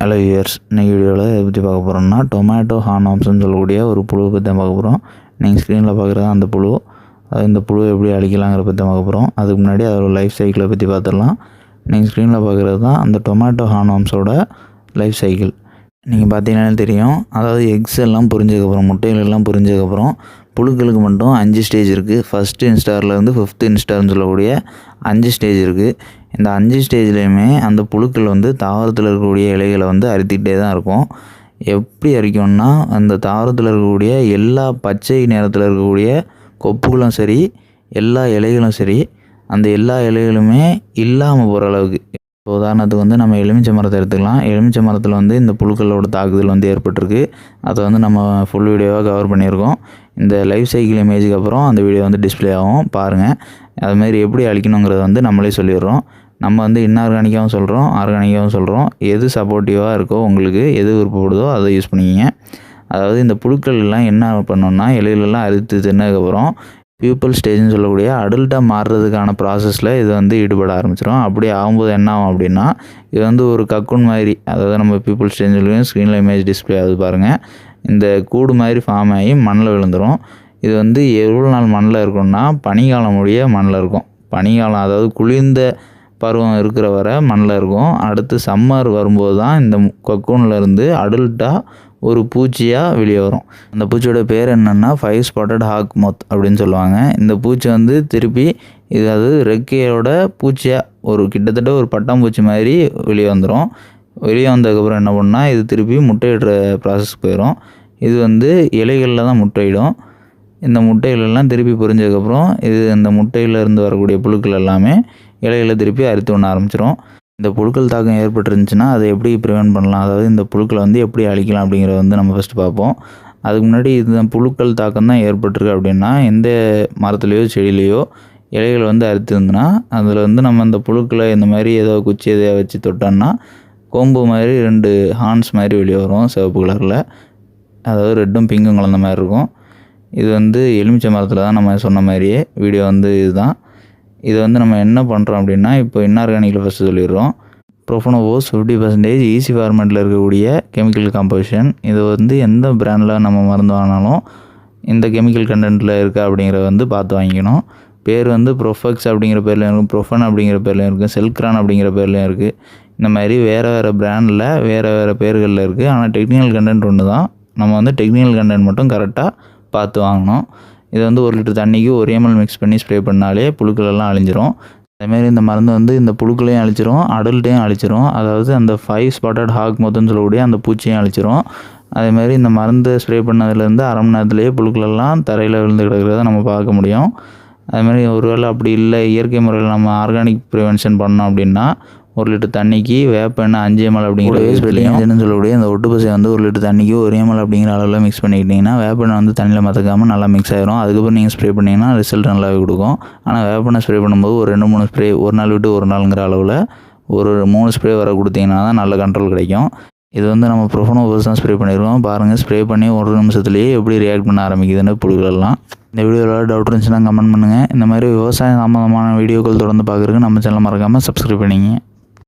Hello years இன்றைக்கி வீடியோவில் இதை பற்றி பார்க்க போகிறோம்னா டொமேட்டோ ஹானாம்ஸ்னு சொல்லக்கூடிய ஒரு புழுவை பற்றி தான் பார்க்க போகிறோம் நீங்கள் ஸ்க்ரீனில் பார்க்குறது அந்த புழு. அது இந்த புழுவை எப்படி அழிக்கலாங்கிற பற்றி பார்க்க போகிறோம் அதுக்கு முன்னாடி அதோட லைஃப் சைக்கிளை பற்றி பார்த்துடலாம். நீங்கள் ஸ்க்ரீனில் பார்க்குறது தான் அந்த டொமேட்டோ ஹானாம்ஸோட லைஃப் சைக்கிள் நீங்கள் பார்த்தீங்கன்னா தெரியும். அதாவது எக்ஸ் எல்லாம் புரிஞ்சதுக்கப்புறம் முட்டைகள் எல்லாம் புரிஞ்சதுக்கப்புறம் புழுக்களுக்கு மட்டும் அஞ்சு ஸ்டேஜ் இருக்குது ஃபஸ்ட்டு இன்ஸ்டார்லேருந்து ஃபிஃப்த்து இன்ஸ்டார்னு சொல்லக்கூடிய அஞ்சு ஸ்டேஜ் இருக்குது இந்த அஞ்சு ஸ்டேஜ்லேயுமே அந்த புழுக்கள் வந்து தாவரத்தில் இருக்கக்கூடிய இலைகளை வந்து அறுத்திக்கிட்டே தான் இருக்கும். எப்படி அரிக்கும்னா அந்த தாவரத்தில் இருக்கக்கூடிய எல்லா பச்சை நேரத்தில் இருக்கக்கூடிய கொப்புகளும் சரி எல்லா இலைகளும் சரி அந்த எல்லா இலைகளுமே இல்லாமல் போகிற அளவுக்கு இப்போ உதாரணத்துக்கு வந்து நம்ம எலுமிச்சை மரத்தை எடுத்துக்கலாம். எலுமிச்சை மரத்தில் வந்து இந்த புழுக்களோட தாக்குதல் வந்து ஏற்பட்டிருக்கு. அதை வந்து நம்ம ஃபுல் வீடியோவாக கவர் பண்ணியிருக்கோம். இந்த லைஃப் சைக்கிள் இமேஜுக்கு அப்புறம் அந்த வீடியோ வந்து டிஸ்ப்ளே ஆகும். பாருங்கள் அதுமாரி எப்படி அழிக்கணுங்கிறத வந்து நம்மளே சொல்லிடுறோம். நம்ம வந்து இன்ஆர்கானிக்காகவும் சொல்கிறோம் ஆர்கானிக்காகவும் சொல்கிறோம் எது சப்போர்ட்டிவாக இருக்கோ உங்களுக்கு எது விருப்பப்படுதோ அதை யூஸ் பண்ணிக்கிங்க. அதாவது இந்த புழுக்கள் எல்லாம் என்ன பண்ணோன்னா இலையிலலாம் அறுத்து தின்னதுக்கப்புறம் பியூப்பல் ஸ்டேஜ்னு சொல்லக்கூடிய அடல்ட்டாக மாறுறதுக்கான ப்ராசஸில் இது வந்து ஈடுபட ஆரம்பிச்சிடும் அப்படி ஆகும்போது என்ன ஆகும் அப்படின்னா இது வந்து ஒரு கக்குன் மாதிரி அதாவது நம்ம பீப்புள் ஸ்டேஜ் சொல்லுவோம் ஸ்க்ரீனில் இமேஜ் டிஸ்பிளே ஆகுது பாருங்கள் இந்த கூடு மாதிரி ஃபார்ம் ஆகி மண்ணில் விழுந்துடும் இது வந்து எவ்வளோ நாள் மண்ணில் இருக்கும்னா பனிக்காலம் முடிய மண்ணில் இருக்கும். பனிக்காலம் அதாவது குளிர்ந்த பருவம் இருக்கிற வரை மண்ணில் இருக்கும். அடுத்து சம்மர் வரும்போது தான் இந்த கொக்கூனில் இருந்து அடல்ட்டாக ஒரு பூச்சியாக வெளியே வரும். அந்த பூச்சியோட பேர் என்னென்னா ஃபைவ் ஸ்பாட்டட் ஹாக் மொத் அப்படின்னு சொல்லுவாங்க. இந்த பூச்சி வந்து திருப்பி இது அது ரெக்கையோட பூச்சியாக ஒரு கிட்டத்தட்ட ஒரு பட்டாம்பூச்சி மாதிரி வெளியே வந்துடும் வெளியே வந்ததுக்கப்புறம் என்ன பண்ணால் இது திருப்பி முட்டையிடுற ப்ராசஸ்க்கு போயிடும் இது வந்து இலைகளில் தான் முட்டையிடும். இந்த முட்டைகளெல்லாம் திருப்பி புரிஞ்சதுக்கப்புறம் இது இந்த முட்டையிலேருந்து வரக்கூடிய புழுக்கள் எல்லாமே இலைகளை திருப்பி அரித்து ஒண்ண ஆரம்பிச்சிடும் இந்த புழுக்கள் தாக்கம் ஏற்பட்டுருந்துச்சுன்னா அதை எப்படி ப்ரிவெண்ட் பண்ணலாம்? அதாவது இந்த புழுக்களை வந்து எப்படி அழிக்கலாம் அப்படிங்கிறத வந்து நம்ம ஃபஸ்ட்டு பார்ப்போம். அதுக்கு முன்னாடி இது புழுக்கள் தாக்கம் தான் ஏற்பட்டிருக்கு அப்படின்னா எந்த மரத்துலேயோ செடியிலையோ இலைகள் வந்து அறுத்துருந்துன்னா அதில் வந்து நம்ம அந்த புழுக்களை இந்த மாதிரி ஏதோ குச்சி எதையோ வச்சு தொட்டோம்னா கோம்பு மாதிரி ரெண்டு ஹார்ன்ஸ் மாதிரி வெளியே வரும் சிவப்பு கலரில் அதாவது ரெட்டும் பிங்கும் கலந்த மாதிரி இருக்கும். இது வந்து எலுமிச்சை மரத்தில் தான் நம்ம சொன்ன மாதிரியே வீடியோ வந்து இதுதான். இது வந்து நம்ம என்ன பண்ணுறோம் அப்படின்னா இப்போ இன்ஆர்கானிக்கில் ஃபஸ்ட்டு சொல்லிடுறோம். ப்ரொஃபனோவோஸ் ஃபிஃப்டி பர்சன்டேஜ் ஈஸி ஃபார்மெட்டில் இருக்கக்கூடிய கெமிக்கல் காம்போசிஷன் இது வந்து எந்த பிராண்டில் நம்ம மருந்து வாங்கினாலும் இந்த கெமிக்கல் கண்டென்ட்டில் இருக்கா அப்படிங்கிறத வந்து பார்த்து வாங்கிக்கணும். பேர் வந்து ப்ரொஃபெக்ஸ் அப்படிங்கிற பேர்லையும் இருக்கும் ப்ரொஃபன் அப்படிங்கிற பேர்லையும் இருக்குது செல்க்ரான் அப்படிங்கிற பேர்லையும் இருக்குது இந்த மாதிரி வேறு வேறு பிராண்டில் வேறு வேறு பேர்களில் இருக்குது ஆனால் டெக்னிக்கல் கண்டென்ட் ஒன்று தான் நம்ம வந்து டெக்னிக்கல் கண்டென்ட் மட்டும் கரெக்டாக பார்த்து வாங்கணும். இதை வந்து ஒரு லிட்டர் தண்ணிக்கு ஒரு எம்எல் மிக்ஸ் பண்ணி ஸ்ப்ரே பண்ணாலே புழுக்களெல்லாம் அழிஞ்சிரும். அதேமாரி இந்த மருந்து வந்து இந்த புழுக்களையும் அழிச்சிரும் அடல்ட்டையும் அழிச்சிரும். அதாவது அந்த ஃபைவ் ஸ்பாட்டட் ஹாக் மொத்தம்னு சொல்லக்கூடிய அந்த பூச்சியும் அழிச்சிரும். அதேமாதிரி இந்த மருந்து ஸ்ப்ரே பண்ணதுலேருந்து அரை மணி நேரத்துலேயே புழுக்களெல்லாம் தரையில் விழுந்து கிடக்கிறத நம்ம பார்க்க முடியும். அதுமாதிரி ஒருவேளை அப்படி இல்லை இயற்கை முறையில் நம்ம ஆர்கானிக் ப்ரிவென்ஷன் பண்ணோம் அப்படின்னா ஒரு லிட்டர் தண்ணிக்கு வேப்ப எண்ணெய் அஞ்சு எம்எல் அப்படிங்கிற வேஸ்ட்லையும் சொல்லக்கூடிய அந்த ஒட்டு பசை வந்து ஒரு லிட்டர் தண்ணிக்கு ஒரு எம்எல் அப்படிங்கிற அளவில் மிக்ஸ் பண்ணிக்கிட்டிங்கன்னா வேப்பெண்ணெய் வந்து தண்ணியில் மற்றக்காமல் நல்லா மிக்ஸ் ஆயிரும். அதுக்கப்புறம் நீங்கள் ஸ்ப்ரே பண்ணிங்கன்னா ரிசல்ட் நல்லாவே கொடுக்கும். ஆனால் வேப்பெண்ணெய் ஸ்ப்ரே பண்ணும்போது ஒரு ரெண்டு மூணு ஸ்ப்ரே ஒரு நாள் விட்டு ஒரு நாளுங்கிற அளவில் ஒரு மூணு ஸ்ப்ரே வர கொடுத்தீங்கன்னா தான் நல்ல கண்ட்ரோல் கிடைக்கும். இது வந்து நம்ம ப்ரொஃபனோ தான் ஸ்ப்ரே பண்ணியிருக்கோம் பாருங்கள் ஸ்ப்ரே பண்ணி ஒரு நிமிஷத்துலேயே எப்படி ரியாக்ட் பண்ண ஆரம்பிக்குதுன்னு புழுகளெல்லாம் இந்த வீடியோவில் டவுட் இருந்துச்சுன்னா கமெண்ட் பண்ணுங்கள் இந்த மாதிரி விவசாயம் சம்மந்தமான வீடியோக்கள் தொடர்ந்து பார்க்குறதுக்கு நம்ம சேனல் மறக்காமல் சப்ஸ்கிரைப் பண்ணிங்க.